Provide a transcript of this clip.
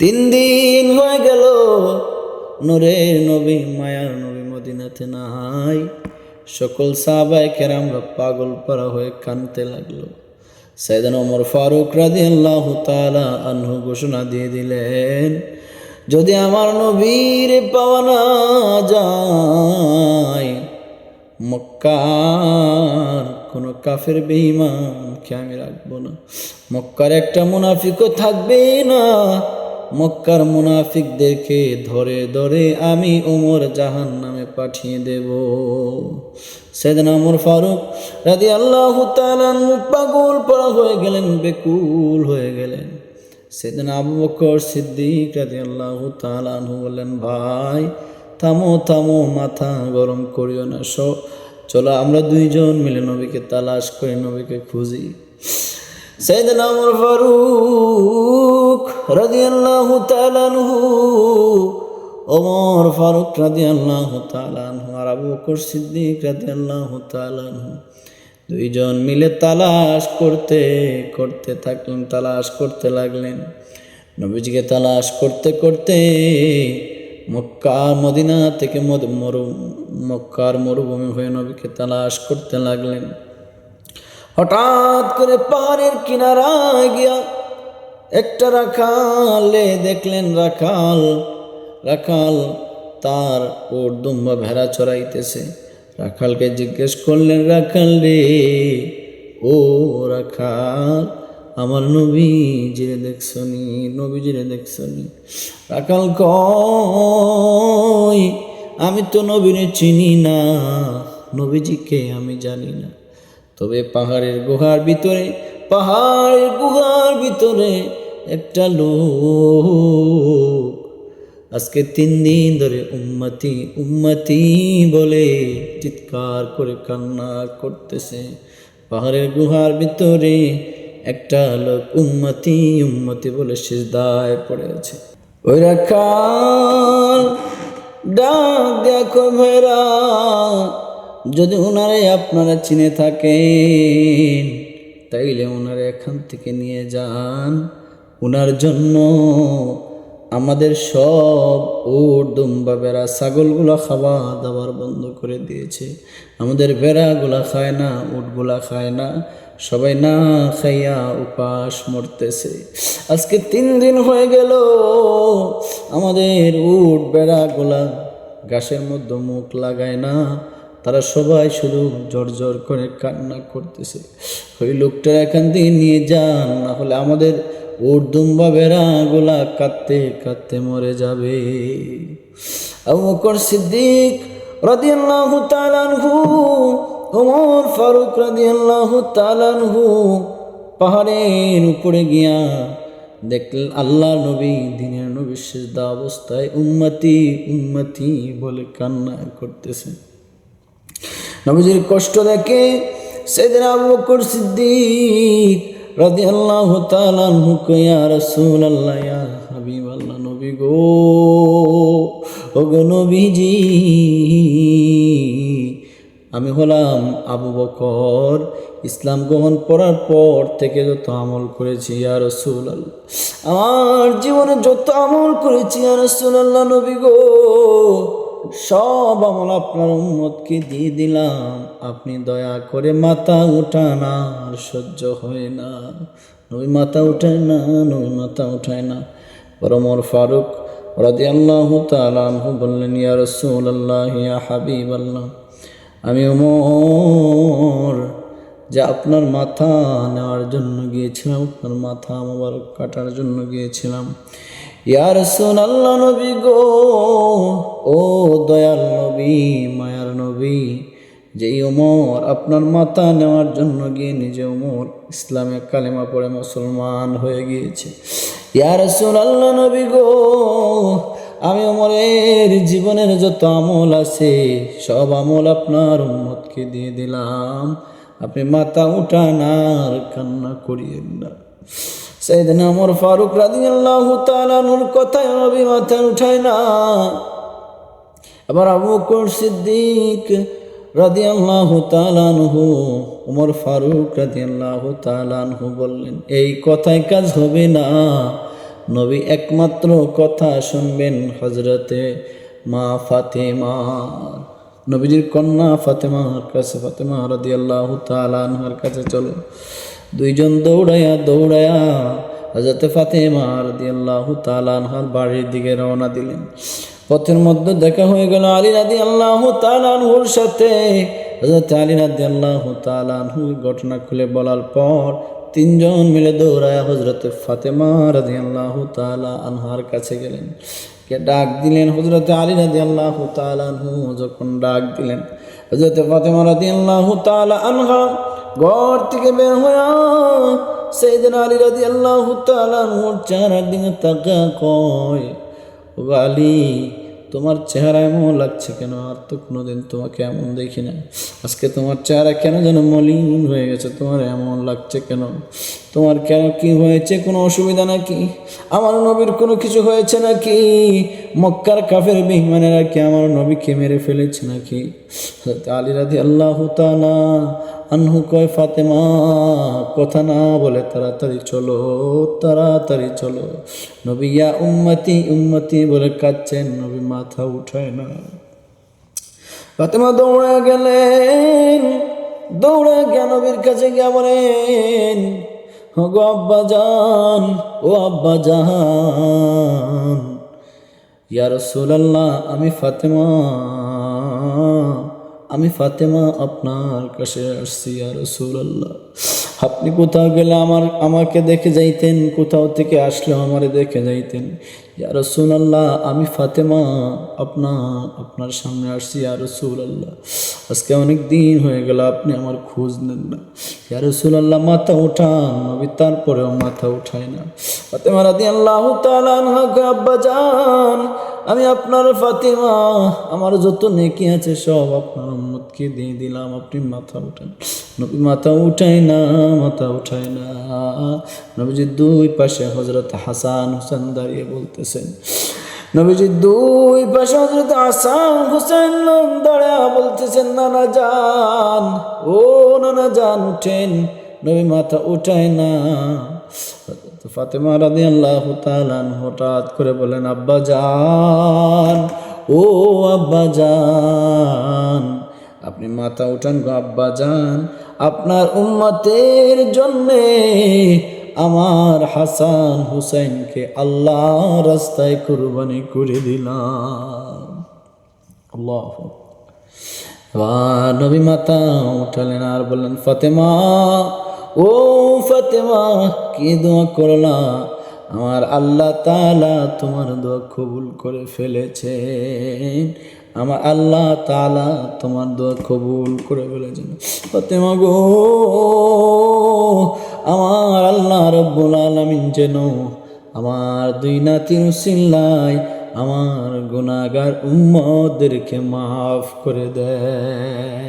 তিন দিন হয়ে গেল নূরের নবী, মায়ার নবী মদিনাতে নাই। সকল সাহাবাই কেরামরা পাগল পারা হয়ে কানতে লাগল। সাইদান ওমর ফারুক রাদি আল্লাহ তালা আনহু ঘোষণা দিয়ে দিলেন, যদি আমার নবীর পাওয়া না যায়, মক্কার কোন কাফের বেঈমানকে আমি রাখব না? মক্কার একটা মুনাফিকও থাকবে না। মক্কার মুনাফিকদেরকে ধরে ধরে আমি ওমর জাহান নামে পাঠিয়ে দেব। সেদিন আমর ফারুক রাদি আল্লাহ পাগল পড়া হয়ে গেলেন, বেকুল হয়ে গেলেন। সেদিন আবু বকর সিদ্দিক রাদি আল্লাহ তালানহু বললেন, ভাই, থামো থামো, মাথা গরম করিও না সব চলো আমরা দুইজন মিলে নবীকে তালাশ করি, নবীকে খুঁজি। সেদিন আমর ফারুক রাদিয়াল্লাহু তাআলাহু ওমর ফারুক রাদিয়াল্লাহু তাআলাহু আর আবু বকর সিদ্দিক রাদিয়াল্লাহু তাআলাহু দুইজন মিলে তালাশ করতে করতে থাকলেন, তালাশ করতে লাগলেন। নবীজিকে তালাশ করতে করতে মক্কা, মদিনা থেকে মরু মক্কার মরুভূমি হয়ে নবীকে তালাশ করতে লাগলেন। হঠাৎ করে পাহাড়ের কিনারা গিয়া একটা রাখালে দেখলেন রাখাল রাখাল তার ওর দুম্বা ভেড়া চড়াইতেছে রাখালকে জিজ্ঞেস করলেন, রাখাল রে, ও রাখাল, আমার নবী জিরে দেখছনি নবী জিরে দেখছনি? রাখাল কই আমি তো নবীরে চিনি না, নবীজিকে আমি জানি না। তবে পাহাড়ের গুহার ভিতরে, পাহাড়ের গুহার ভিতরে একটা লোক। আজকে তিন দিন ধরে উম্মতি উম্মতি বলে চিৎকার করে কান্না করতেছে। পাহাড়ের গুহার ভিতরে একটা লোক উম্মতি উম্মতি বলে সিজদায় পড়ে আছে। ওই রাখাল ডাক দেখো ভেরা যদি ওনারে আপনারা চিনে থাকেন, তাইলে ওনারে এখান থেকে নিয়ে যান। ওনার জন্য আমাদের সব উট, দুম্বা, বেড়া, ছাগলগুলা খাওয়া দাবার বন্ধ করে দিয়েছে। আমাদের বেড়াগুলা খায় না, উটগুলা খায় না। সবাই না খাইয়া উপাস মরতেছে। আজকে তিন দিন হয়ে গেল, আমাদের উট, বেড়াগুলা ঘাসের মধ্যে মুখ লাগায় না। তারা সবাই শুধু জোর জোর করে কান্না করতেছে। ওই লোকটা এখান থেকে নিয়ে যান, না হলে আমাদের উর্দুম্বা বেড়াগুলা কাঁদতে কাঁদতে মরে যাবে। আবু বকর সিদ্দিক রাদিয়াল্লাহু তাআলাহু ওমর ফারুক রাদিয়াল্লাহু তাআলাহু পাহাড়ের উপরে গিয়া দেখলেন আল্লাহ নবী দিনের নবী সিজদা অবস্থায় উম্মতি উম্মতি বলে কান্না করতেছেন নবীজির কষ্ট দেখে সেদিন আবু সিদ্দিক রাদিয়াল্লাহু তাআলা আনহু ইয়া রাসূলুল্লাহ, ইয়া হাবিবাল্লাহ, নবী গো ও গো নবীজি, আমি হলাম আবু বকর। ইসলাম গ্রহণ করার পর থেকে যত আমল করেছি, ইয়া রাসূলুল্লাহ, আমার জীবনে যত আমল করেছি, ইয়া আল্লাহ নবী গো সব আমল আপনার উম্মতকে দিয়ে দিলাম। আপনি দয়া করে মাথা উঠান, আর সহ্য হয় না। নই মাথা উঠায় না নই মাথা উঠায় না। পরমর ফারুক রাদি আল্লাহ তালাহ বললেন, ইয়া রসুল আল্লাহ ইয়া হাবিব আল্লাহ আমি ওমর, যে আপনার মাথা নেওয়ার জন্য গিয়েছিলাম, আপনার মাথা মোবারক কাটার জন্য গিয়েছিলাম। ইয়ার সোন আল্লাহ নবী গো, ও দয়াল নবী, মায়ার নবী, যেই ওমর আপনার মাথা নেওয়ার জন্য গিয়ে নিজে ওমর ইসলামে কালেমা পড়ে মুসলমান হয়ে গিয়েছে। ইয়ার সোন আল্লাহ নবী গো, আমি ওমরের জীবনের যত আমল আছে, সব আমল আপনার উম্মতকে দিয়ে দিলাম। আপনি মাথা উঠান আর কান্না করিয়েন না। সেদিন আমর ফারুক রাদি আল্লাহ তালানুর কথায় নবী মাথা উঠায় না। আবার আবু বকর সিদ্দিক আল্লাহ তালানহু উমর ফারুক রাদি আল্লাহ তালানহু বললেন, এই কথায় কাজ হবে না। নবী একমাত্র কথা শুনবেন হজরতে মা ফাতেমা। নবীজির কন্যা ফাতেমার কাছে ফাতেমা রাদি আল্লাহ তালানহার কাছে চলো। দুইজন দৌড়াইয়া দৌড়াইয়া হজরতে ফাতেমা রাদি আল্লাহ তালানহার বাড়ির দিকে রওনা দিলেন। পথের মধ্যে দেখা হয়ে গেল আলী রাদি আল্লাহ তালানহুর সাথে। হজরত আলী রাদি আল্লাহ তালানহুর ঘটনা খুলে বলার পর তিনজন মিলে দৌড়ায় হজরত ফাতেমা রাজি আল্লাহ তালা আনহার কাছে গেলেন। কে ডাক দিলেন? হজরত আলী রাজি আল্লাহ তালানহু যখন ডাক দিলেন হজরত ফাতেমা রাজি আল্লাহ তালা ঘর থেকে বের হয়ে সেইদিন আলী রাজি আল্লাহ তালানহুর চেহারার দিকে তাকা কয় আলী, তোমার চেহারা এমন লাগছে কেন? আর তো কোনোদিন তোমাকে এমন দেখি না আজকে তোমার চেহারা কেন যেন মলিন হয়ে গেছে? তোমার এমন লাগছে কেন? তোমার কেন কি হয়েছে? কোনো অসুবিধা নাকি? আমার নবীর কোনো কিছু হয়েছে নাকি? মক্কার কাফের বিমানেরা কি আমার নবীকে মেরে ফেলেছে নাকি? আলী রাদি আল্লাহ তালা আনহু কয়, ফাতেমা, কথা না বলে তাড়াতাড়ি চলো তাড়াতাড়ি চলো। নবী, ইয়া উম্মতি উম্মতি, বলে কাঁদছেন। নবী মাথা উঠায় না। ফাতেমা দৌড়া গেলেন, দৌড়া গিয়ে নবীর কাছে গিয়া বলেন গো আব্বা যান ও আব্বা জান। ইয়া রাসূলুল্লাহ, আমি ফাতেমা। আমি ফাতেমা আপনার কাছে আসছি, ইয়া রাসূলুল্লাহ। আপনি কোথাও গেলে আমার, আমাকে দেখে যাইতেন, কোথাও থেকে আসলেও আমারে দেখে যাইতেন। ইয়া আল্লাহ আমি ফাতেমা, আপনা, আপনার সামনে আসছি, ইয়া আল্লাহ আজকে অনেক দিন হয়ে গেল, আপনি আমার খোঁজ নেন না। ইয়া রাসূলুল্লাহ, মাথা উঠান, আমি তারপরেও মাথা উঠায় না। ফাতেমা রাদি আল্লাহ তালান আব্বা আমি আপনার ফাতিমা। আমার যত নেকি আছে সব আপনার উম্মতকে দিয়ে দিলাম। আপনি মাথা উঠান। নবী মাথা উঠায় না, মাথা উঠায় না। নবীজির দুই পাশে হজরত হাসান হুসেন দাঁড়িয়ে বলতেছেন নবীজির দুই পাশে হজরত হাসান হুসেন দাঁড়া বলতেছেন, নানা যান ও নানা যান উঠেন। নবী মাথা উঠায় না। তো ফাতেমা রাদি আল্লাহ তালান হঠাৎ করে বলেন আব্বা যান ও আব্বা যান আপনি মাথা উঠান গো আব্বা যান আপনার উম্মতের জন্যে আমার হাসান হুসাইনকে আল্লাহ রাস্তায় কুরবানি করে দিলাম। আল্লাহ নবী মাতা উঠালেন আর বললেন, ফাতেমা ও ফাতেমা, কি দোয়া করলা? আমার আল্লাহ তালা তোমার দোয়া কবুল করে ফেলেছেন। আমার আল্লাহ তালা তোমার দোয়া কবুল করে ফেলেছেন। ফাতেমা গো, আমার আল্লাহ রব্বুল আলমিন যেন আমার দুই নাতির সিল্লাই আমার গুণাগার উম্মদেরকে মাফ করে দেয়।